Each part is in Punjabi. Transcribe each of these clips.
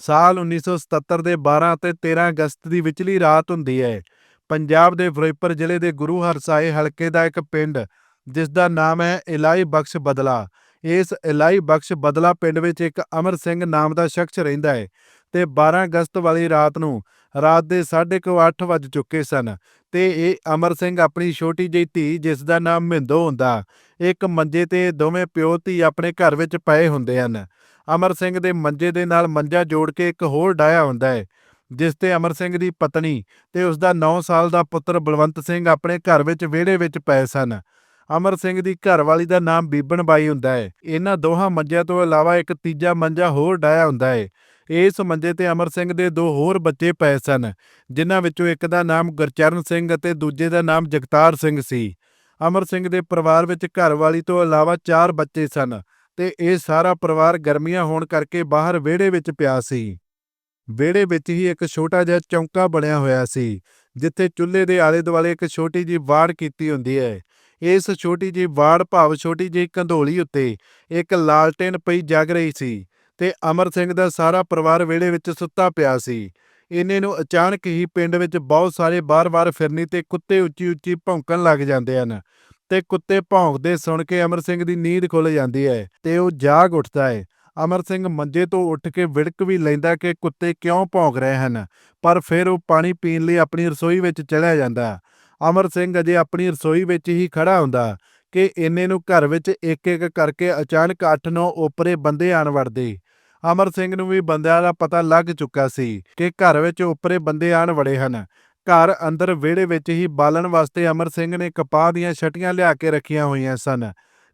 ਸਾਲ 1977 ਦੇ 12 ਅਤੇ 13 ਅਗਸਤ ਦੀ ਵਿਚਲੀ ਰਾਤ ਹੁੰਦੀ ਹੈ ਪੰਜਾਬ ਦੇ ਫਿਰੋਜ਼ਪੁਰ ਜ਼ਿਲ੍ਹੇ ਦੇ ਗੁਰੂ ਹਰਸਾਏ ਹਲਕੇ ਦਾ ਇੱਕ ਪਿੰਡ, ਜਿਸ ਦਾ ਨਾਮ ਹੈ ਇਲਾਈ ਬਖਸ਼ ਬਦਲਾ। ਇਸ ਇਲਾਈ ਬਖਸ਼ ਬਦਲਾ ਪਿੰਡ ਵਿੱਚ ਇੱਕ ਅਮਰ ਸਿੰਘ ਨਾਮ ਦਾ ਸ਼ਖਸ ਰਹਿੰਦਾ ਹੈ ਤੇ 12 ਅਗਸਤ ਵਾਲੀ ਰਾਤ ਨੂੰ ਰਾਤ ਦੇ 8:30 ਵੱਜ ਚੁੱਕੇ ਸਨ ਤੇ ਇਹ ਅਮਰ ਸਿੰਘ ਆਪਣੀ ਛੋਟੀ ਜਿਹੀ ਧੀ, ਜਿਸ ਦਾ ਨਾਮ ਮਿੰਦੋ ਹੁੰਦਾ, ਇੱਕ ਮੰਜੇ ਤੇ ਦੋਵੇਂ ਪਿਓ ਧੀ ਆਪਣੇ ਘਰ ਵਿੱਚ ਪਏ ਹੁੰਦੇ ਹਨ। ਅਮਰ ਸਿੰਘ ਦੇ ਮੰਜੇ ਦੇ ਨਾਲ ਮੰਜਾ ਜੋੜ ਕੇ ਇੱਕ ਹੋਰ ਡਾਇਆ ਹੁੰਦਾ ਹੈ ਜਿਸ ਤੇ ਅਮਰ ਸਿੰਘ ਦੀ ਪਤਨੀ ਤੇ ਉਸ ਦਾ 9 ਸਾਲ ਦਾ ਪੁੱਤਰ ਬਲਵੰਤ ਸਿੰਘ ਆਪਣੇ ਘਰ ਵਿੱਚ ਵਿਹੜੇ ਵਿੱਚ ਪਏ ਸਨ। ਅਮਰ ਸਿੰਘ ਦੀ ਘਰਵਾਲੀ ਦਾ ਨਾਮ ਬੀਬਨ ਬਾਈ ਹੁੰਦਾ ਹੈ ਇਹਨਾਂ ਦੋਹਾਂ ਮੰਜਿਆਂ ਤੋਂ ਇਲਾਵਾ ਇੱਕ ਤੀਜਾ ਮੰਜਾ ਹੋਰ ਡਾਇਆ ਹੁੰਦਾ ਹੈ ਇਸ ਮੰਜੇ ਤੇ ਅਮਰ ਸਿੰਘ ਦੇ ਦੋ ਹੋਰ ਬੱਚੇ ਪਏ ਸਨ, ਜਿਨ੍ਹਾਂ ਵਿੱਚੋਂ ਇੱਕ ਦਾ ਨਾਮ ਗੁਰਚਰਨ ਸਿੰਘ ਅਤੇ ਦੂਜੇ ਦਾ ਨਾਮ ਜਗਤਾਰ ਸਿੰਘ ਸੀ। ਅਮਰ ਸਿੰਘ ਦੇ ਪਰਿਵਾਰ ਵਿੱਚ ਘਰਵਾਲੀ ਤੋਂ ਇਲਾਵਾ ਚਾਰ ਬੱਚੇ ਸਨ। ਤੇ ਇਹ ਸਾਰਾ ਪਰਿਵਾਰ ਗਰਮੀਆਂ ਹੋਣ ਕਰਕੇ ਬਾਹਰ ਵਿਹੜੇ ਵਿੱਚ ਪਿਆ ਸੀ। ਵਿਹੜੇ ਵਿੱਚ ਹੀ ਇੱਕ ਛੋਟਾ ਜਿਹਾ ਚੌਂਕਾ ਬਣਿਆ ਹੋਇਆ ਸੀ, ਜਿੱਥੇ ਚੁੱਲ੍ਹੇ ਦੇ ਆਲੇ ਦੁਆਲੇ ਇੱਕ ਛੋਟੀ ਜਿਹੀ ਵਾੜ ਕੀਤੀ ਹੁੰਦੀ ਹੈ। ਇਸ ਛੋਟੀ ਜਿਹੀ ਵਾੜ ਭਾਵ ਛੋਟੀ ਜਿਹੀ ਕੰਧੋਲੀ ਉੱਤੇ ਇੱਕ ਲਾਲਟੇਨ ਪਈ ਜਗ ਰਹੀ ਸੀ ਤੇ ਅਮਰ ਸਿੰਘ ਦਾ ਸਾਰਾ ਪਰਿਵਾਰ ਵਿਹੜੇ ਵਿੱਚ ਸੁੱਤਾ ਪਿਆ ਸੀ। ਇਹਨੇ ਨੂੰ ਅਚਾਨਕ ਹੀ ਪਿੰਡ ਵਿੱਚ ਬਹੁਤ ਸਾਰੇ ਬਾਰ-ਬਾਰ ਫਿਰਨੀ ਤੇ ਕੁੱਤੇ ਉੱਚੀ-ਉੱਚੀ ਭੌਂਕਣ ਲੱਗ ਜਾਂਦੇ ਹਨ। ਤੇ ਕੁੱਤੇ ਭੌਂਕਦੇ ਸੁਣ ਕੇ ਅਮਰ ਸਿੰਘ ਦੀ ਨੀਂਦ ਖੁੱਲ ਜਾਂਦੀ ਹੈ ਤੇ ਉਹ ਜਾਗ ਉੱਠਦਾ ਹੈ। ਅਮਰ ਸਿੰਘ ਮੰਜੇ ਤੋਂ ਉੱਠ ਕੇ ਵਿੜਕ ਵੀ ਲੈਂਦਾ ਕਿ ਕੁੱਤੇ ਕਿਉਂ ਭੌਂਕ ਰਹੇ ਹਨ, ਪਰ ਫਿਰ ਉਹ ਪਾਣੀ ਪੀਣ ਲਈ ਆਪਣੀ ਰਸੋਈ ਵਿੱਚ ਚਲਿਆ ਜਾਂਦਾ। ਅਮਰ ਸਿੰਘ ਅਜੇ ਆਪਣੀ ਰਸੋਈ ਵਿੱਚ ਹੀ ਖੜਾ ਹੁੰਦਾ ਕਿ ਇੰਨੇ ਨੂੰ ਘਰ ਵਿੱਚ ਇੱਕ-ਇੱਕ ਕਰਕੇ ਅਚਾਨਕ 8-9 ਓਪਰੇ ਬੰਦੇ ਆਣ ਵੜਦੇ। ਅਮਰ ਸਿੰਘ ਨੂੰ ਵੀ ਬੰਦਿਆਂ ਦਾ ਪਤਾ ਲੱਗ ਚੁੱਕਾ ਸੀ ਕਿ ਘਰ ਵਿੱਚ ਓਪਰੇ ਬੰਦੇ ਆਣ ਵੜੇ ਹਨ। ਘਰ ਅੰਦਰ ਵਿਹੜੇ ਵਿੱਚ ਹੀ ਬਾਲਣ ਵਾਸਤੇ ਅਮਰ ਸਿੰਘ ਨੇ ਕਪਾਹ ਦੀਆਂ ਛਟੀਆਂ ਲਿਆ ਕੇ ਰੱਖੀਆਂ ਹੋਈਆਂ ਸਨ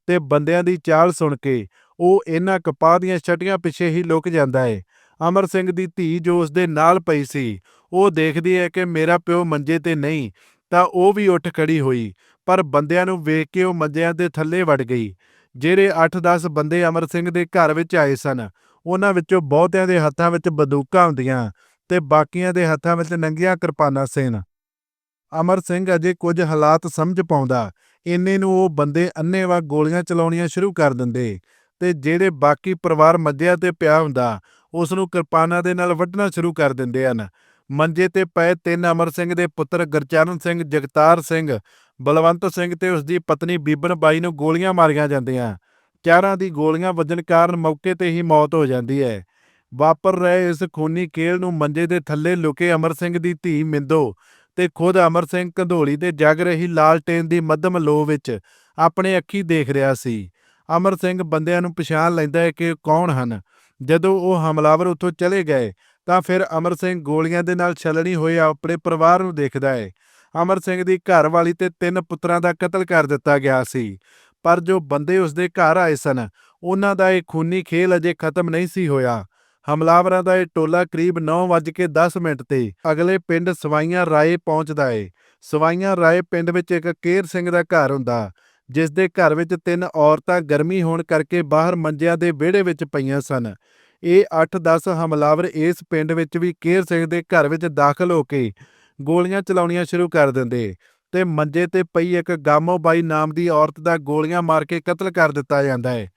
ਤੇ ਬੰਦਿਆਂ ਦੀ ਚਾਲ ਸੁਣ ਕੇ ਉਹ ਇਹਨਾਂ ਕਪਾਹ ਦੀਆਂ ਛਟੀਆਂ ਪਿੱਛੇ ਹੀ ਲੁਕ ਜਾਂਦਾ ਹੈ ਅਮਰ ਸਿੰਘ ਦੀ ਧੀ ਜੋ ਉਸ ਦੇ ਨਾਲ ਪਈ ਸੀ, ਉਹ ਦੇਖਦੀ ਹੈ ਕਿ ਮੇਰਾ ਪਿਓ ਮੰਜੇ ਤੇ ਨਹੀਂ, ਤਾਂ ਉਹ ਵੀ ਉੱਠ ਖੜੀ ਹੋਈ, ਪਰ ਬੰਦਿਆਂ ਨੂੰ ਵੇਖ ਕੇ ਉਹ ਮੰਜਿਆਂ ਦੇ ਥੱਲੇ ਵੜ ਗਈ। ਜਿਹੜੇ 8-10 ਬੰਦੇ ਅਮਰ ਸਿੰਘ ਦੇ ਘਰ ਵਿੱਚ ਆਏ ਸਨ, ਉਹਨਾਂ ਵਿੱਚੋਂ ਬਹੁਤਿਆਂ ਦੇ ਹੱਥਾਂ ਵਿੱਚ ਬੰਦੂਕਾਂ ਹੁੰਦੀਆਂ ਤੇ ਬਾਕੀਆਂ ਦੇ ਹੱਥਾਂ ਵਿੱਚ ਨੰਗੀਆਂ ਕਿਰਪਾਨਾਂ ਸਨ ਅਮਰ ਸਿੰਘ ਅਜੇ ਕੁਝ ਹਾਲਾਤ ਸਮਝ ਪਾਉਂਦਾ। ਇੰਨੇ ਨੂੰ ਉਹ ਬੰਦੇ ਅੰਨ੍ਹੇਵਾਹ ਗੋਲੀਆਂ ਚਲਾਉਣੀਆਂ ਸ਼ੁਰੂ ਕਰ ਦਿੰਦੇ ਤੇ ਜਿਹੜੇ ਬਾਕੀ ਪਰਿਵਾਰ ਮੰਜਿਆਂ ਤੇ ਪਿਆ ਹੁੰਦਾ, ਉਸ ਨੂੰ ਕਿਰਪਾਨਾਂ ਦੇ ਨਾਲ ਵੱਢਣਾ ਸ਼ੁਰੂ ਕਰ ਦਿੰਦੇ ਹਨ। ਮੰਜੇ ਤੇ ਪਏ ਤਿੰਨ ਅਮਰ ਸਿੰਘ ਦੇ ਪੁੱਤਰ ਗੁਰਚਰਨ ਸਿੰਘ, ਜਗਤਾਰ ਸਿੰਘ, ਬਲਵੰਤ ਸਿੰਘ ਤੇ ਉਸ ਦੀ ਪਤਨੀ ਬੀਬਨ ਬਾਈ ਨੂੰ ਗੋਲੀਆਂ ਮਾਰੀਆਂ ਜਾਂਦੀਆਂ। ਚਾਰਾਂ ਦੀ ਗੋਲੀਆਂ ਵੱਜਣ ਕਾਰਨ ਮੌਕੇ ਤੇ ਹੀ ਮੌਤ ਹੋ ਜਾਂਦੀ ਹੈ। ਵਾਪਰ ਰਹੇ ਇਸ ਖੂਨੀ ਖੇਲ ਨੂੰ ਮੰਜੇ ਦੇ ਥੱਲੇ ਲੁਕੇ ਅਮਰ ਸਿੰਘ ਦੀ ਧੀ ਮਿੰਦੋ ਤੇ ਖੁਦ ਅਮਰ ਸਿੰਘ ਕੰਧੋਲੀ ਤੇ ਜਗ ਰਹੀ ਲਾਲਟੇਨ ਦੀ ਮੱਧਮ ਲੋ ਵਿੱਚ ਆਪਣੇ ਅੱਖੀ ਦੇਖ ਰਿਹਾ ਸੀ। ਅਮਰ ਸਿੰਘ ਬੰਦਿਆਂ ਨੂੰ ਪਛਾਣ ਲੈਂਦਾ ਹੈ ਕਿ ਕੌਣ ਹਨ। ਜਦੋਂ ਉਹ ਹਮਲਾਵਰ ਉੱਥੋਂ ਚਲੇ ਗਏ ਤਾਂ ਫਿਰ ਅਮਰ ਸਿੰਘ ਗੋਲੀਆਂ ਦੇ ਨਾਲ ਛਲਣੀ ਹੋਏ ਆਪਣੇ ਪਰਿਵਾਰ ਨੂੰ ਦੇਖਦਾ ਹੈ। ਅਮਰ ਸਿੰਘ ਦੀ ਘਰਵਾਲੀ ਤੇ ਤਿੰਨ ਪੁੱਤਰਾਂ ਦਾ ਕਤਲ ਕਰ ਦਿੱਤਾ ਗਿਆ ਸੀ। ਪਰ ਜੋ ਬੰਦੇ ਉਸਦੇ ਘਰ ਆਏ ਸਨ, ਉਹਨਾਂ ਦਾ ਇਹ ਖੂਨੀ ਖੇਲ ਅਜੇ ਖਤਮ ਨਹੀਂ ਸੀ ਹੋਇਆ। ਹਮਲਾਵਰਾਂ ਦਾ ਇਹ ਟੋਲਾ ਕਰੀਬ 9:10 ਮਿੰਟ ਤੇ ਅਗਲੇ ਪਿੰਡ ਸਵਾਈਆਂ ਰਾਏ ਪਹੁੰਚਦਾ ਏ। ਸਵਾਈਆਂ ਰਾਏ ਪਿੰਡ ਵਿੱਚ ਇੱਕ ਕੇਰ ਸਿੰਘ ਦਾ ਘਰ ਹੁੰਦਾ ਜਿਸ ਦੇ ਘਰ ਵਿੱਚ ਤਿੰਨ ਔਰਤਾਂ ਗਰਮੀ ਹੋਣ ਕਰਕੇ ਬਾਹਰ ਮੰਜਿਆਂ ਦੇ ਵਿਹੜੇ ਵਿੱਚ ਪਈਆਂ ਸਨ। ਇਹ 8-10 ਹਮਲਾਵਰ ਇਸ ਪਿੰਡ ਵਿੱਚ ਵੀ ਕੇਰ ਸਿੰਘ ਦੇ ਘਰ ਵਿੱਚ ਦਾਖਲ ਹੋ ਕੇ ਗੋਲੀਆਂ ਚਲਾਉਣੀਆਂ ਸ਼ੁਰੂ ਕਰ ਦਿੰਦੇ ਤੇ ਮੰਜੇ ਤੇ ਪਈ ਇੱਕ ਗਾਮੋ ਬਾਈ ਨਾਮ ਦੀ ਔਰਤ ਦਾ ਗੋਲੀਆਂ ਮਾਰ ਕੇ ਕਤਲ ਕਰ ਦਿੱਤਾ ਜਾਂਦਾ ਹੈ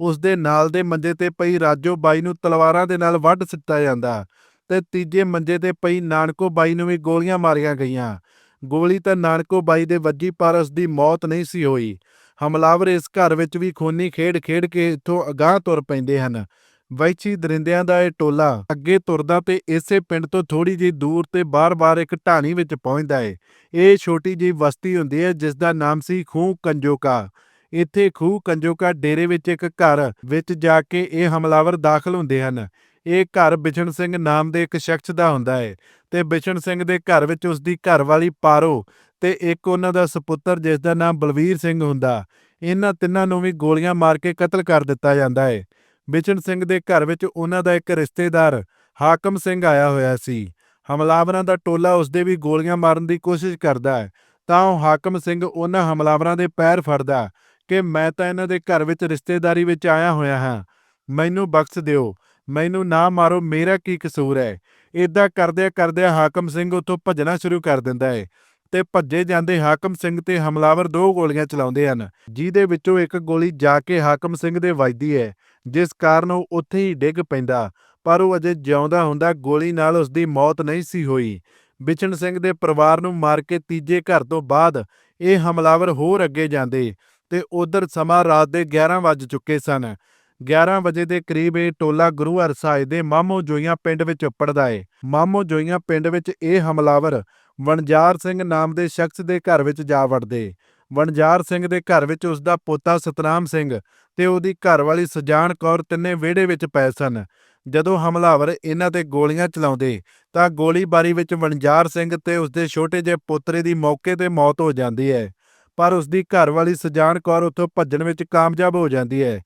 ਉਸ ਦੇ ਨਾਲ ਦੇ ਮੰਜੇ ਤੇ ਪਈ ਰਾਜੋ ਬਾਈ ਨੂੰ ਤਲਵਾਰਾਂ ਦੇ ਨਾਲ ਵੱਢ ਸਿੱਟਿਆ ਜਾਂਦਾ ਤੇ ਤੀਜੇ ਮੰਜੇ ਤੇ ਪਈ ਨਾਨਕੋ ਬਾਈ ਨੂੰ ਵੀ ਗੋਲੀਆਂ ਮਾਰੀਆਂ ਗਈਆਂ। ਗੋਲੀ ਤਾਂ ਨਾਨਕੋ ਬਾਈ ਦੇ ਵੱਜੀ ਪਰ ਉਸ ਦੀ ਮੌਤ ਨਹੀਂ ਸੀ ਹੋਈ। ਹਮਲਾਵਰ ਇਸ ਘਰ ਵਿੱਚ ਵੀ ਖੂਨੀ ਖੇਡ ਖੇਡ ਕੇ ਇੱਥੋਂ ਅਗਾਹ ਤੁਰ ਪੈਂਦੇ ਹਨ। ਵੈਚੀ ਦਰਿੰਦਿਆਂ ਦਾ ਇਹ ਟੋਲਾ ਅੱਗੇ ਤੁਰਦਾ ਤੇ ਇਸੇ ਪਿੰਡ ਤੋਂ ਥੋੜੀ ਜਿਹੀ ਦੂਰ ਤੇ ਬਾਰ-ਬਾਰ ਇੱਕ ਢਾਣੀ ਵਿੱਚ ਪਹੁੰਚਦਾ ਏ। ਇਹ ਛੋਟੀ ਜਿਹੀ ਬਸਤੀ ਹੁੰਦੀ ਹੈ ਜਿਸ ਦਾ ਨਾਮ ਸੀ ਖੂਹ ਕੰਜੋਕਾ। ਇੱਥੇ ਖੂਹ ਕੰਜੋਕਾ ਡੇਰੇ ਵਿੱਚ ਇੱਕ ਘਰ ਵਿੱਚ ਜਾ ਕੇ ਇਹ ਹਮਲਾਵਰ ਦਾਖਲ ਹੁੰਦੇ ਹਨ। ਇਹ ਘਰ ਬਿਸ਼ਨ ਸਿੰਘ ਨਾਮ ਦੇ ਇੱਕ ਸ਼ਖਸ ਦਾ ਹੁੰਦਾ ਹੈ ਤੇ ਬਿਸ਼ਨ ਸਿੰਘ ਦੇ ਘਰ ਵਿੱਚ ਉਸ ਦੀ ਘਰਵਾਲੀ ਪਾਰੋ ਤੇ ਇੱਕ ਉਹਨਾਂ ਦਾ ਸੁਪੁੱਤਰ ਜਿਸ ਦਾ ਨਾਮ ਬਲਵੀਰ ਸਿੰਘ ਹੁੰਦਾ। ਇਹਨਾਂ ਤਿੰਨਾਂ ਨੂੰ ਵੀ ਗੋਲੀਆਂ ਮਾਰ ਕੇ ਕਤਲ ਕਰ ਦਿੱਤਾ ਜਾਂਦਾ ਹੈ ਬਿਸ਼ਨ ਸਿੰਘ ਦੇ ਘਰ ਵਿੱਚ ਉਹਨਾਂ ਦਾ ਇੱਕ ਰਿਸ਼ਤੇਦਾਰ ਹਾਕਮ ਸਿੰਘ ਆਇਆ ਹੋਇਆ ਸੀ। ਹਮਲਾਵਰਾਂ ਦਾ ਟੋਲਾ ਉਸਦੇ ਵੀ ਗੋਲੀਆਂ ਮਾਰਨ ਦੀ ਕੋਸ਼ਿਸ਼ ਕਰਦਾ ਹੈ ਤਾਂ ਉਹ ਹਾਕਮ ਸਿੰਘ ਉਹਨਾਂ ਹਮਲਾਵਰਾਂ ਦੇ ਪੈਰ ਫੜਦਾ ਕਿ ਮੈਂ ਤਾਂ ਇਹਨਾਂ ਦੇ ਘਰ ਵਿੱਚ ਰਿਸ਼ਤੇਦਾਰੀ ਵਿੱਚ ਆਇਆ ਹੋਇਆ ਹਾਂ। ਮੈਨੂੰ ਬਖਸ਼ ਦਿਓ। ਮੈਨੂੰ ਨਾ ਮਾਰੋ, ਮੇਰਾ ਕੀ ਕਸੂਰ ਹੈ? ਇਦਾਂ ਕਰਦਿਆਂ ਕਰਦਿਆਂ ਹਾਕਮ ਸਿੰਘ ਉੱਥੋਂ ਭੱਜਣਾ ਸ਼ੁਰੂ ਕਰ ਦਿੰਦਾ ਹੈ ਤੇ ਭੱਜੇ ਜਾਂਦੇ ਹਾਕਮ ਸਿੰਘ ਤੇ ਹਮਲਾਵਰ ਦੋ ਗੋਲੀਆਂ ਚਲਾਉਂਦੇ ਹਨ। ਜਿਹਦੇ ਵਿੱਚੋਂ ਇੱਕ ਗੋਲੀ ਜਾ ਕੇ ਹਾਕਮ ਸਿੰਘ ਦੇ ਵੱਜਦੀ ਹੈ, ਜਿਸ ਕਾਰਨ ਉਹ ਉੱਥੇ ਹੀ ਡਿੱਗ ਪੈਂਦਾ। ਪਰ ਉਹ ਅਜੇ ਜਿਉਂਦਾ ਹੁੰਦਾ ਗੋਲੀ ਨਾਲ ਉਸ ਦੀ ਮੌਤ ਨਹੀਂ ਸੀ ਹੋਈ। ਬਿਸ਼ਨ ਸਿੰਘ ਦੇ ਪਰਿਵਾਰ ਨੂੰ ਮਾਰ ਕੇ ਤੀਜੇ ਘਰ ਤੋਂ ਬਾਅਦ ਇਹ ਹਮਲਾਵਰ ਹੋਰ ਅੱਗੇ ਜਾਂਦੇ। ਤੇ ਉਧਰ ਸਮਾਂ ਰਾਤ ਦੇ 11 ਵੱਜ ਚੁੱਕੇ ਸਨ। 11 ਵਜੇ ਦੇ ਕਰੀਬ ਇਹ ਟੋਲਾ ਗੁਰੂ ਹਰਸਾਏ ਦੇ ਮਾਮੋ ਜੋਈਆਂ ਪਿੰਡ ਵਿੱਚ ਉੱਪੜਦਾ ਏ। ਮਾਮੋ ਜੋਈਆਂ ਪਿੰਡ ਵਿੱਚ ਇਹ ਹਮਲਾਵਰ ਵਣਜਾਰ ਸਿੰਘ ਨਾਮ ਦੇ ਸ਼ਖਸ ਦੇ ਘਰ ਵਿੱਚ ਜਾ ਵੜਦੇ ਵਣਜਾਰ ਸਿੰਘ ਦੇ ਘਰ ਵਿੱਚ ਉਸ ਦਾ ਪੋਤਾ ਸਤਨਾਮ ਸਿੰਘ ਤੇ ਉਹਦੀ ਘਰਵਾਲੀ ਸਜਾਨ ਕੌਰ ਤਿੰਨੇ ਵਿਹੜੇ ਵਿੱਚ ਪਏ ਸਨ। ਜਦੋਂ ਹਮਲਾਵਰ ਇਹਨਾਂ ਤੇ ਗੋਲੀਆਂ ਚਲਾਉਂਦੇ ਤਾਂ ਗੋਲੀਬਾਰੀ ਵਿੱਚ ਵਣਜਾਰ ਸਿੰਘ ਤੇ ਉਸਦੇ ਛੋਟੇ ਜਿਹੇ ਪੋਤਰੇ ਦੀ ਮੌਕੇ ਤੇ ਮੌਤ ਹੋ ਜਾਂਦੀ ਹੈ ਪਰ ਉਸਦੀ ਘਰਵਾਲੀ ਸਜਾਨ ਕੌਰ ਉੱਥੋਂ ਭੱਜਣ ਵਿੱਚ ਕਾਮਯਾਬ ਹੋ ਜਾਂਦੀ ਹੈ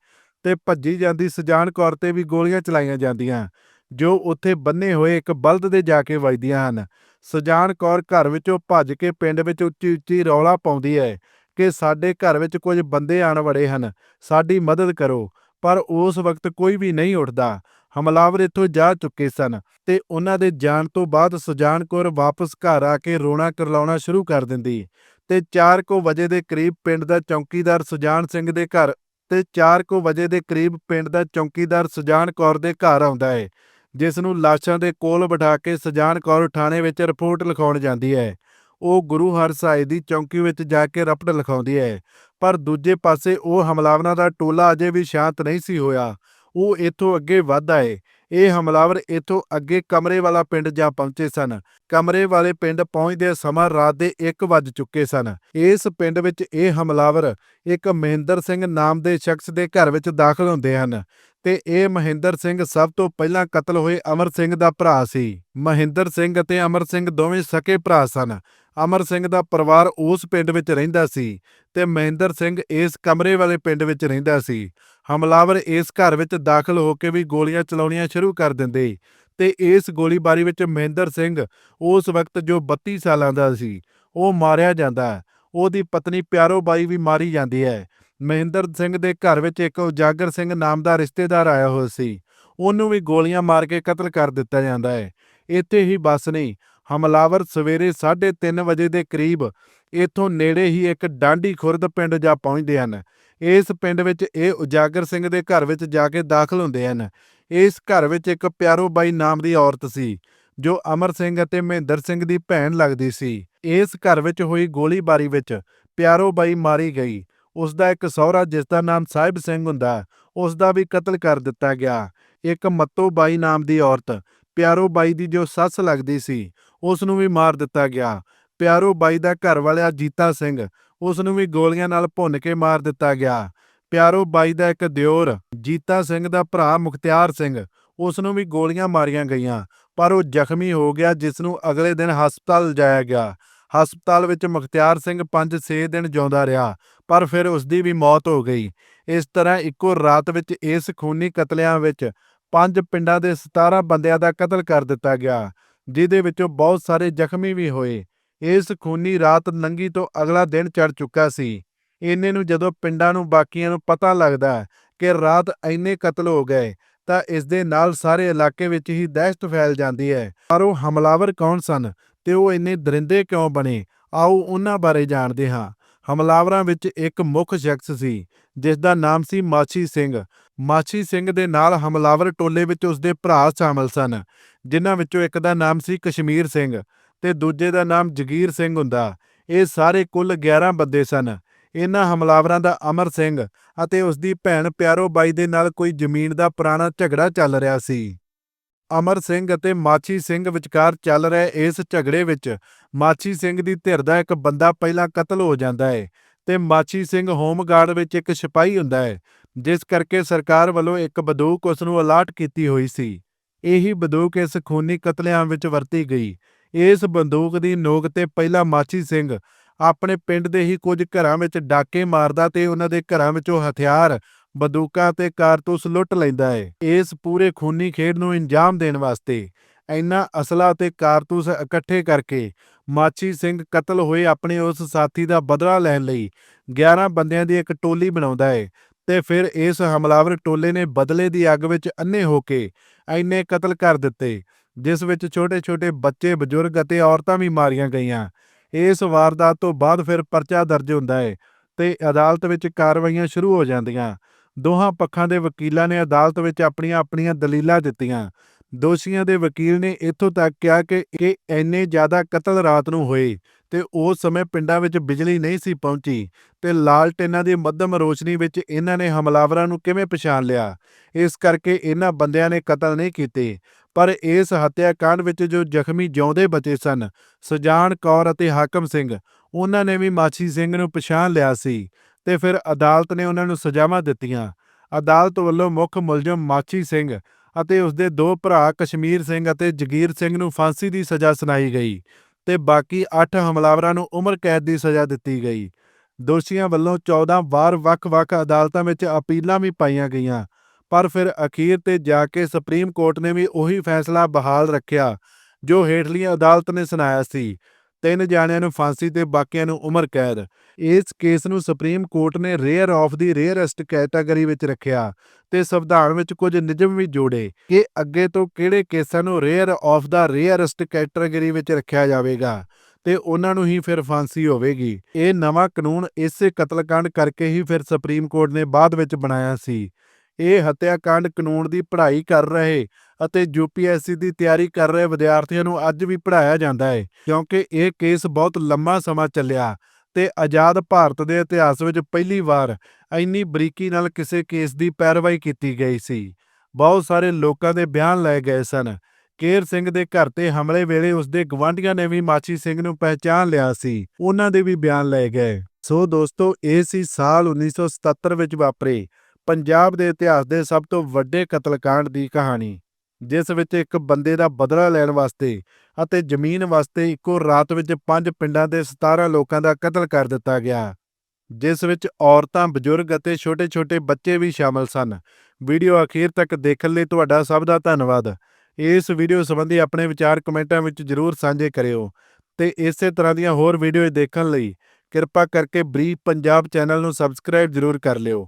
ਤੇ ਭੱਜੀ ਜਾਂਦੀ ਸਜਾਨ ਕੌਰ ਤੇ ਵੀ ਗੋਲੀਆਂ ਚਲਾਈਆਂ ਜਾਂਦੀਆਂ, ਜੋ ਉੱਥੇ ਬੰਨੇ ਹੋਏ ਇੱਕ ਬਲਦ ਦੇ ਜਾ ਕੇ ਵੱਜਦੀਆਂ ਹਨ। ਸਜਾਨ ਕੌਰ ਘਰ ਵਿੱਚੋਂ ਭੱਜ ਕੇ ਪਿੰਡ ਵਿੱਚ ਉੱਚੀ ਉੱਚੀ ਰੌਲਾ ਪਾਉਂਦੀ ਹੈ ਕਿ ਸਾਡੇ ਘਰ ਵਿੱਚ ਕੁਝ ਬੰਦੇ ਆਣ ਵੜੇ ਹਨ, ਸਾਡੀ ਮਦਦ ਕਰੋ, ਪਰ ਉਸ ਵਕਤ ਕੋਈ ਵੀ ਨਹੀਂ ਉੱਠਦਾ। ਹਮਲਾਵਰ ਇੱਥੋਂ ਜਾ ਚੁੱਕੇ ਸਨ ਤੇ ਉਹਨਾਂ ਦੇ ਜਾਣ ਤੋਂ ਬਾਅਦ ਸੁਜਾਨ ਕੌਰ ਵਾਪਸ ਘਰ ਆ ਕੇ ਰੋਣਾ ਕਰਲਾਉਣਾ ਸ਼ੁਰੂ ਕਰ ਦਿੰਦੀ। ਤੇ 4 ਕੋ ਵਜੇ ਦੇ ਕਰੀਬ ਪਿੰਡ ਦਾ ਚੌਕੀਦਾਰ ਸੁਜਾਨ ਸਿੰਘ ਦੇ ਘਰ ਤੇ 4 ਕੋ ਵਜੇ ਦੇ ਕਰੀਬ ਪਿੰਡ ਦਾ ਚੌਕੀਦਾਰ ਸੁਜਾਨ ਕੌਰ ਦੇ ਘਰ ਆਉਂਦਾ ਹੈ ਜਿਸ ਨੂੰ ਲਾਸ਼ਾਂ ਦੇ ਕੋਲ ਬਿਠਾ ਕੇ ਸੁਜਾਨ ਕੌਰ ਥਾਣੇ ਵਿੱਚ ਰਿਪੋਰਟ ਲਿਖਾਉਣ ਜਾਂਦੀ ਹੈ ਉਹ ਗੁਰੂ ਹਰਸਾਏ ਦੀ ਚੌਂਕੀ ਵਿੱਚ ਜਾ ਕੇ ਰਪਟ ਲਿਖਾਉਂਦੀ ਹੈ ਪਰ ਦੂਜੇ ਪਾਸੇ ਉਹ ਹਮਲਾਵਰਾਂ ਦਾ ਟੋਲਾ ਅਜੇ ਵੀ ਸ਼ਾਂਤ ਨਹੀਂ ਸੀ ਹੋਇਆ। ਉਹ ਇੱਥੋਂ ਅੱਗੇ ਵਧਦਾ ਏ ਇਹ ਹਮਲਾਵਰ ਇੱਥੋਂ ਅੱਗੇ ਕਮਰੇ ਵਾਲਾ ਪਿੰਡ ਜਾ ਪਹੁੰਚੇ ਸਨ। ਕਮਰੇ ਵਾਲੇ ਪਿੰਡ ਪਹੁੰਚਦੇ ਸਮਾਂ ਰਾਤ ਦੇ 1 ਵੱਜ ਚੁੱਕੇ ਸਨ। ਇਸ ਪਿੰਡ ਵਿੱਚ ਇਹ ਹਮਲਾਵਰ ਇੱਕ ਮਹਿੰਦਰ ਸਿੰਘ ਨਾਮ ਦੇ ਸ਼ਖਸ ਦੇ ਘਰ ਵਿੱਚ ਦਾਖਲ ਹੁੰਦੇ ਹਨ ਤੇ ਇਹ ਮਹਿੰਦਰ ਸਿੰਘ ਸਭ ਤੋਂ ਪਹਿਲਾਂ ਕਤਲ ਹੋਏ ਅਮਰ ਸਿੰਘ ਦਾ ਭਰਾ ਸੀ। ਮਹਿੰਦਰ ਸਿੰਘ ਅਤੇ ਅਮਰ ਸਿੰਘ ਦੋਵੇਂ ਸਕੇ ਭਰਾ ਸਨ। ਅਮਰ ਸਿੰਘ ਦਾ ਪਰਿਵਾਰ ਉਸ ਪਿੰਡ ਵਿੱਚ ਰਹਿੰਦਾ ਸੀ ਤੇ ਮਹਿੰਦਰ ਸਿੰਘ ਇਸ ਕਮਰੇ ਵਾਲੇ ਪਿੰਡ ਵਿੱਚ ਰਹਿੰਦਾ ਸੀ। ਹਮਲਾਵਰ ਇਸ ਘਰ ਵਿੱਚ ਦਾਖਲ ਹੋ ਕੇ ਵੀ ਗੋਲੀਆਂ ਚਲਾਉਣੀਆਂ ਸ਼ੁਰੂ ਕਰ ਦਿੰਦੇ ਤੇ ਇਸ ਗੋਲੀਬਾਰੀ ਵਿੱਚ ਮਹਿੰਦਰ ਸਿੰਘ ਉਸ ਵਕਤ ਜੋ 32 ਸਾਲਾਂ ਦਾ ਸੀ, ਉਹ ਮਾਰਿਆ ਜਾਂਦਾ ਉਹਦੀ ਪਤਨੀ ਪਿਆਰੋ ਬਾਈ ਵੀ ਮਾਰੀ ਜਾਂਦੀ ਹੈ। ਮਹਿੰਦਰ ਸਿੰਘ ਦੇ ਘਰ ਵਿੱਚ ਇੱਕ ਉਜਾਗਰ ਸਿੰਘ ਨਾਮ ਦਾ ਰਿਸ਼ਤੇਦਾਰ ਆਇਆ ਹੋਇਆ ਸੀ। ਉਹਨੂੰ ਵੀ ਗੋਲੀਆਂ ਮਾਰ ਕੇ ਕਤਲ ਕਰ ਦਿੱਤਾ ਜਾਂਦਾ ਹੈ। ਇੱਥੇ ਹੀ ਬਸ ਨਹੀਂ ਹਮਲਾਵਰ ਸਵੇਰੇ 3:30 ਵਜੇ ਦੇ ਕਰੀਬ ਇੱਥੋਂ ਨੇੜੇ ਹੀ ਇੱਕ ਡਾਂਡੀ ਖੁਰਦ ਪਿੰਡ ਜਾ ਪਹੁੰਚਦੇ ਹਨ। ਇਸ ਪਿੰਡ ਵਿੱਚ ਇਹ ਉਜਾਗਰ ਸਿੰਘ ਦੇ ਘਰ ਵਿੱਚ ਜਾ ਕੇ ਦਾਖਲ ਹੁੰਦੇ ਹਨ। ਇਸ ਘਰ ਵਿੱਚ ਇੱਕ ਪਿਆਰੋ ਬਾਈ ਨਾਮ ਦੀ ਔਰਤ ਸੀ, ਜੋ ਅਮਰ ਸਿੰਘ ਅਤੇ ਮਹਿੰਦਰ ਸਿੰਘ ਦੀ ਭੈਣ ਲੱਗਦੀ ਸੀ। ਇਸ ਘਰ ਵਿੱਚ ਹੋਈ ਗੋਲੀਬਾਰੀ ਵਿੱਚ ਪਿਆਰੋ ਬਾਈ ਮਾਰੀ ਗਈ। ਉਸ ਦਾ ਇੱਕ ਸਹੁਰਾ, ਜਿਸ ਦਾ ਨਾਮ ਸਾਹਿਬ ਸਿੰਘ ਹੁੰਦਾ, ਉਸ ਦਾ ਵੀ ਕਤਲ ਕਰ ਦਿੱਤਾ ਗਿਆ। ਇੱਕ ਮੱਤੋ ਬਾਈ ਨਾਮ ਦੀ ਔਰਤ ਪਿਆਰੋ ਬਾਈ ਦੀ ਜੋ ਸੱਸ ਲੱਗਦੀ ਸੀ ਉਸ ਨੂੰ ਵੀ ਮਾਰ ਦਿੱਤਾ ਗਿਆ। ਪਿਆਰੋ ਬਾਈ ਦਾ ਘਰ ਵਾਲਿਆ ਜੀਤਾ ਸਿੰਘ ਉਸ ਨੂੰ ਵੀ ਗੋਲੀਆਂ ਨਾਲ ਭੁੰਨ ਕੇ ਮਾਰ ਦਿੱਤਾ ਗਿਆ। ਪਿਆਰੋ ਬਾਈ ਦਾ ਇੱਕ ਦਿਓਰ ਜੀਤਾ ਸਿੰਘ ਦਾ ਭਰਾ ਮੁਖਤਿਆਰ ਸਿੰਘ ਉਸ ਨੂੰ ਵੀ ਗੋਲੀਆਂ ਮਾਰੀਆਂ ਗਈਆਂ, ਪਰ ਉਹ ਜ਼ਖਮੀ ਹੋ ਗਿਆ ਜਿਸ ਨੂੰ ਅਗਲੇ ਦਿਨ ਹਸਪਤਾਲ ਲਿਜਾਇਆ ਗਿਆ। ਹਸਪਤਾਲ ਵਿੱਚ ਮੁਖਤਿਆਰ ਸਿੰਘ 5-6 ਦਿਨ ਜਿਉਂਦਾ ਰਿਹਾ, ਪਰ ਫਿਰ ਉਸ ਦੀ ਵੀ ਮੌਤ ਹੋ ਗਈ। ਇਸ ਤਰ੍ਹਾਂ ਇੱਕੋ ਰਾਤ ਵਿੱਚ ਇਸ ਖੂਨੀ ਕਤਲਿਆਂ ਵਿੱਚ ਪੰਜ ਪਿੰਡਾਂ ਦੇ 17 ਬੰਦਿਆਂ ਦਾ ਕਤਲ ਕਰ ਦਿੱਤਾ ਗਿਆ। ਜਿਹਦੇ ਵਿੱਚੋਂ ਬਹੁਤ ਸਾਰੇ ਜ਼ਖਮੀ ਵੀ ਹੋਏ। ਇਸ ਖੂਨੀ ਰਾਤ ਨੰਗੀ ਤੋਂ ਅਗਲਾ ਦਿਨ ਚੜ ਚੁੱਕਾ ਸੀ। ਇੰਨੇ ਨੂੰ ਜਦੋਂ ਪਿੰਡਾਂ ਨੂੰ ਬਾਕੀਆਂ ਨੂੰ ਪਤਾ ਲੱਗਦਾ ਕਿ ਰਾਤ ਇੰਨੇ ਕਤਲ ਹੋ ਗਏ, ਤਾਂ ਇਸ ਦੇ ਨਾਲ ਸਾਰੇ ਇਲਾਕੇ ਵਿੱਚ ਹੀ ਦਹਿਸ਼ਤ ਫੈਲ ਜਾਂਦੀ ਹੈ। ਪਰ ਉਹ ਹਮਲਾਵਰ ਕੌਣ ਸਨ ਤੇ ਉਹ ਇੰਨੇ ਦਰਿੰਦੇ ਕਿਉਂ ਬਣੇ? ਆਓ ਉਹਨਾਂ ਬਾਰੇ ਜਾਣਦੇ ਹਾਂ। ਹਮਲਾਵਰਾਂ ਵਿੱਚ ਇੱਕ ਮੁੱਖ ਸ਼ਖਸ ਸੀ ਜਿਸ ਦਾ ਨਾਮ ਸੀ ਮਾਛੀ ਸਿੰਘ। ਮਾਛੀ ਸਿੰਘ ਦੇ ਨਾਲ ਹਮਲਾਵਰ ਟੋਲੇ ਵਿੱਚ ਉਸਦੇ ਭਰਾ ਸ਼ਾਮਲ ਸਨ, ਜਿਨ੍ਹਾਂ ਵਿੱਚੋਂ ਇੱਕ ਦਾ ਨਾਮ ਸੀ ਕਸ਼ਮੀਰ ਸਿੰਘ ਤੇ ਦੂਜੇ ਦਾ ਨਾਮ ਜਗੀਰ ਸਿੰਘ ਹੁੰਦਾ। ਇਹ ਸਾਰੇ ਕੁੱਲ 11 ਬੰਦੇ ਸਨ। ਇਹਨਾਂ ਹਮਲਾਵਰਾਂ ਦਾ ਅਮਰ ਸਿੰਘ ਅਤੇ ਉਸ ਦੀ ਭੈਣ ਪਿਆਰੋ ਬਾਈ ਦੇ ਨਾਲ ਕੋਈ ਜ਼ਮੀਨ ਦਾ ਪੁਰਾਣਾ ਝਗੜਾ ਚੱਲ ਰਿਹਾ ਸੀ। ਅਮਰ ਸਿੰਘ ਅਤੇ ਮਾਛੀ ਸਿੰਘ ਵਿਚਕਾਰ ਚੱਲ ਰਹੇ ਇਸ ਝਗੜੇ ਵਿੱਚ ਮਾਛੀ ਸਿੰਘ ਦੀ ਧਿਰ ਦਾ ਇੱਕ ਬੰਦਾ ਪਹਿਲਾਂ ਕਤਲ ਹੋ ਜਾਂਦਾ ਹੈ ਤੇ ਮਾਛੀ ਸਿੰਘ ਹੋਮਗਾਰਡ ਵਿੱਚ ਇੱਕ ਸਿਪਾਹੀ ਹੁੰਦਾ ਹੈ ਜਿਸ ਕਰਕੇ ਸਰਕਾਰ ਵੱਲੋਂ ਇੱਕ ਬੰਦੂਕ ਉਸ ਨੂੰ ਅਲਾਟ ਕੀਤੀ ਹੋਈ ਸੀ। ਇਹੀ ਬੰਦੂਕ ਇਸ ਖੂਨੀ ਕਤਲੇਆਮ ਵਿੱਚ ਵਰਤੀ ਗਈ। ਇਸ ਬੰਦੂਕ ਦੀ ਨੋਕ ਤੇ ਪਹਿਲਾਂ ਮਾਛੀ ਸਿੰਘ ਆਪਣੇ ਪਿੰਡ ਦੇ ਹੀ ਕੁਝ ਘਰਾਂ ਵਿੱਚ ਡਾਕੇ ਮਾਰਦਾ ਤੇ ਉਹਨਾਂ ਦੇ ਘਰਾਂ ਵਿੱਚੋਂ ਹਥਿਆਰ ਬੰਦੂਕਾਂ ਤੇ ਕਾਰਤੂਸ ਲੁੱਟ ਲੈਂਦਾ ਹੈ ਇਸ ਪੂਰੇ ਖੂਨੀ ਖੇਡ ਨੂੰ ਅੰਜਾਮ ਦੇਣ ਵਾਸਤੇ ਇੰਨਾ ਅਸਲਾ ਤੇ ਕਾਰਤੂਸ ਇਕੱਠੇ ਕਰਕੇ ਮਾਛੀ ਸਿੰਘ ਕਤਲ ਹੋਏ ਆਪਣੇ ਉਸ ਸਾਥੀ ਦਾ ਬਦਲਾ ਲੈਣ ਲਈ 11 ਬੰਦਿਆਂ ਦੀ ਇੱਕ ਟੋਲੀ ਬਣਾਉਂਦਾ ਹੈ ਤੇ ਫਿਰ ਇਸ ਹਮਲਾਵਰ ਟੋਲੇ ਨੇ ਬਦਲੇ ਦੀ ਅੱਗ ਵਿੱਚ ਅੰਨੇ ਹੋ ਕੇ ਇੰਨੇ ਕਤਲ ਕਰ ਦਿੱਤੇ, ਜਿਸ ਵਿੱਚ ਛੋਟੇ-ਛੋਟੇ ਬੱਚੇ, ਬਜ਼ੁਰਗ ਅਤੇ ਔਰਤਾਂ ਵੀ ਮਾਰੀਆਂ ਗਈਆਂ। ਇਸ ਵਾਰਦਾਤ ਤੋਂ ਬਾਅਦ ਫਿਰ ਪਰਚਾ ਦਰਜ ਹੁੰਦਾ ਹੈ ਤੇ ਅਦਾਲਤ ਵਿੱਚ ਕਾਰਵਾਈਆਂ ਸ਼ੁਰੂ ਹੋ ਜਾਂਦੀਆਂ। ਦੋਹਾਂ ਪੱਖਾਂ ਦੇ ਵਕੀਲਾਂ ਨੇ ਅਦਾਲਤ ਵਿੱਚ ਆਪਣੀਆਂ-ਆਪਣੀਆਂ ਦਲੀਲਾਂ ਦਿੱਤੀਆਂ। ਦੋਸ਼ੀਆਂ ਦੇ ਵਕੀਲ ਨੇ ਇੱਥੋਂ ਤੱਕ ਕਿਹਾ ਕਿ ਇਹ ਇੰਨੇ ਜ਼ਿਆਦਾ ਕਤਲ ਰਾਤ ਨੂੰ ਹੋਏ ਤੇ ਉਸ ਸਮੇਂ ਪਿੰਡਾਂ ਵਿੱਚ ਬਿਜਲੀ ਨਹੀਂ ਸੀ ਪਹੁੰਚੀ ਤੇ ਲਾਲਟੇਨਾਂ ਦੀ ਮੱਧਮ ਰੋਸ਼ਨੀ ਵਿੱਚ ਇਹਨਾਂ ਨੇ ਹਮਲਾਵਰਾਂ ਨੂੰ ਕਿਵੇਂ ਪਛਾਣ ਲਿਆ? ਇਸ ਕਰਕੇ ਇਹਨਾਂ ਬੰਦਿਆਂ ਨੇ ਕਤਲ ਨਹੀਂ ਕੀਤੇ। ਪਰ ਇਸ ਹੱਤਿਆਕਾਂਡ ਵਿੱਚ ਜੋ ਜ਼ਖਮੀ ਜਿਉਂਦੇ ਬਚੇ ਸਨ, ਸੁਜਾਨ ਕੌਰ ਅਤੇ ਹਾਕਮ ਸਿੰਘ, ਉਹਨਾਂ ਨੇ ਵੀ ਮਾਛੀ ਸਿੰਘ ਨੂੰ ਪਛਾਣ ਲਿਆ ਸੀ। ਤੇ ਫਿਰ ਅਦਾਲਤ ਨੇ ਉਹਨਾਂ ਨੂੰ ਸਜ਼ਾਵਾਂ ਦਿੱਤੀਆਂ। ਅਦਾਲਤ ਵੱਲੋਂ ਮੁੱਖ ਮੁਲਜ਼ਮ ਮਾਛੀ ਸਿੰਘ ਅਤੇ ਉਸਦੇ ਦੋ ਭਰਾ ਕਸ਼ਮੀਰ ਸਿੰਘ ਅਤੇ ਜਗੀਰ ਸਿੰਘ ਨੂੰ ਫਾਂਸੀ ਦੀ ਸਜ਼ਾ ਸੁਣਾਈ ਗਈ ਤੇ ਬਾਕੀ 8 ਹਮਲਾਵਰਾਂ ਨੂੰ ਉਮਰ ਕੈਦ ਦੀ ਸਜ਼ਾ ਦਿੱਤੀ ਗਈ। ਦੋਸ਼ੀਆਂ ਵੱਲੋਂ 14 ਵਾਰ ਵੱਖ-ਵੱਖ ਅਦਾਲਤਾਂ ਵਿੱਚ ਅਪੀਲਾਂ ਵੀ ਪਾਈਆਂ ਗਈਆਂ, ਪਰ ਫਿਰ ਅਖੀਰ ਤੇ ਜਾ ਕੇ ਸੁਪਰੀਮ ਕੋਰਟ ਨੇ ਵੀ ਉਹੀ ਫੈਸਲਾ ਬਹਾਲ ਰੱਖਿਆ ਜੋ ਹੇਠਲੀਆਂ ਅਦਾਲਤ ਨੇ ਸੁਣਾਇਆ ਸੀ। ਤਿੰਨ ਜਾਣਿਆਂ ਨੂੰ ਫਾਂਸੀ ਤੇ ਬਾਕੀਆਂ ਨੂੰ ਉਮਰ ਕੈਦ। ਇਸ ਕੇਸ ਨੂੰ ਸੁਪਰੀਮ ਕੋਰਟ ਨੇ rare of the rarest category ਵਿੱਚ ਰੱਖਿਆ ਤੇ ਸੰਵਿਧਾਨ ਵਿੱਚ ਕੁਝ ਨਿਯਮ ਵੀ ਜੋੜੇ ਕਿ ਅੱਗੇ ਤੋਂ ਕਿਹੜੇ ਕੇਸਾਂ ਨੂੰ rare of the rarest category ਵਿੱਚ ਰੱਖਿਆ ਜਾਵੇਗਾ ਤੇ ਉਹਨਾਂ ਨੂੰ ਹੀ ਫਿਰ ਫਾਂਸੀ ਹੋਵੇਗੀ। ਇਹ ਨਵਾਂ ਕਾਨੂੰਨ ਇਸੇ ਕਤਲकांड ਕਰਕੇ ਹੀ ਫਿਰ ਸੁਪਰੀਮ ਕੋਰਟ ਨੇ ਬਾਅਦ ਵਿੱਚ ਬਣਾਇਆ ਸੀ। ਇਹ ਹੱਤਿਆਕਾਂਡ ਕਾਨੂੰਨ ਦੀ ਪੜ੍ਹਾਈ ਕਰ ਰਹੇ ਅਤੇ ਯੂਪੀਐਸਸੀ ਦੀ ਤਿਆਰੀ ਕਰ ਰਹੇ ਵਿਦਿਆਰਥੀਆਂ ਨੂੰ ਅੱਜ ਵੀ ਪੜ੍ਹਾਇਆ ਜਾਂਦਾ ਹੈ, ਕਿਉਂਕਿ ਇਹ ਕੇਸ ਬਹੁਤ ਲੰਮਾ ਸਮਾਂ ਚੱਲਿਆ ਤੇ ਆਜ਼ਾਦ ਭਾਰਤ ਦੇ ਇਤਿਹਾਸ ਵਿੱਚ ਪਹਿਲੀ ਵਾਰ ਇੰਨੀ ਬਰੀਕੀ ਨਾਲ ਕਿਸੇ ਕੇਸ ਦੀ ਪੈਰਵਾਈ ਕੀਤੀ ਗਈ ਸੀ। ਬਹੁਤ ਸਾਰੇ ਲੋਕਾਂ ਦੇ ਬਿਆਨ ਲਏ ਗਏ ਸਨ। ਕੇਰ ਸਿੰਘ ਦੇ ਘਰ ਤੇ ਹਮਲੇ ਵੇਲੇ ਉਸਦੇ ਗਵਾਂਢੀਆਂ ਨੇ ਵੀ ਮਾਛੀ ਸਿੰਘ ਨੂੰ ਪਹਿਚਾਨ ਲਿਆ ਸੀ, ਉਹਨਾਂ ਦੇ ਵੀ ਬਿਆਨ ਲਏ ਗਏ। ਸੋ ਦੋਸਤੋ, ਇਹ ਸੀ ਸਾਲ 1977 ਵਿੱਚ ਵਾਪਰੇ ਪੰਜਾਬ ਦੇ ਇਤਿਹਾਸ ਦੇ ਸਭ ਤੋਂ ਵੱਡੇ ਕਤਲकांड ਦੀ ਕਹਾਣੀ, ਜਿਸ ਵਿੱਚ ਇੱਕ ਬੰਦੇ ਦਾ ਬਦਲਾ ਲੈਣ ਵਾਸਤੇ ਅਤੇ ਜ਼ਮੀਨ ਵਾਸਤੇ ਇੱਕੋ ਰਾਤ ਵਿੱਚ ਪੰਜ ਪਿੰਡਾਂ ਦੇ 17 ਲੋਕਾਂ ਦਾ ਕਤਲ ਕਰ ਦਿੱਤਾ ਗਿਆ, ਜਿਸ ਵਿੱਚ ਔਰਤਾਂ, ਬਜ਼ੁਰਗ ਅਤੇ ਛੋਟੇ-ਛੋਟੇ ਬੱਚੇ ਵੀ ਸ਼ਾਮਲ ਸਨ। ਵੀਡੀਓ ਅਖੀਰ ਤੱਕ ਦੇਖਣ ਲਈ ਤੁਹਾਡਾ ਸਭ ਦਾ ਧੰਨਵਾਦ। ਇਸ ਵੀਡੀਓ ਸੰਬੰਧੀ ਆਪਣੇ ਵਿਚਾਰ ਕਮੈਂਟਾਂ ਵਿੱਚ ਜਰੂਰ ਸਾਂਝੇ ਕਰਿਓ ਤੇ ਇਸੇ ਤਰ੍ਹਾਂ ਦੀਆਂ ਹੋਰ ਵੀਡੀਓ ਦੇਖਣ ਲਈ ਕਿਰਪਾ ਕਰਕੇ ਬਰੀਫ ਪੰਜਾਬ ਚੈਨਲ ਨੂੰ ਸਬਸਕ੍ਰਾਈਬ ਜਰੂਰ ਕਰ ਲਿਓ।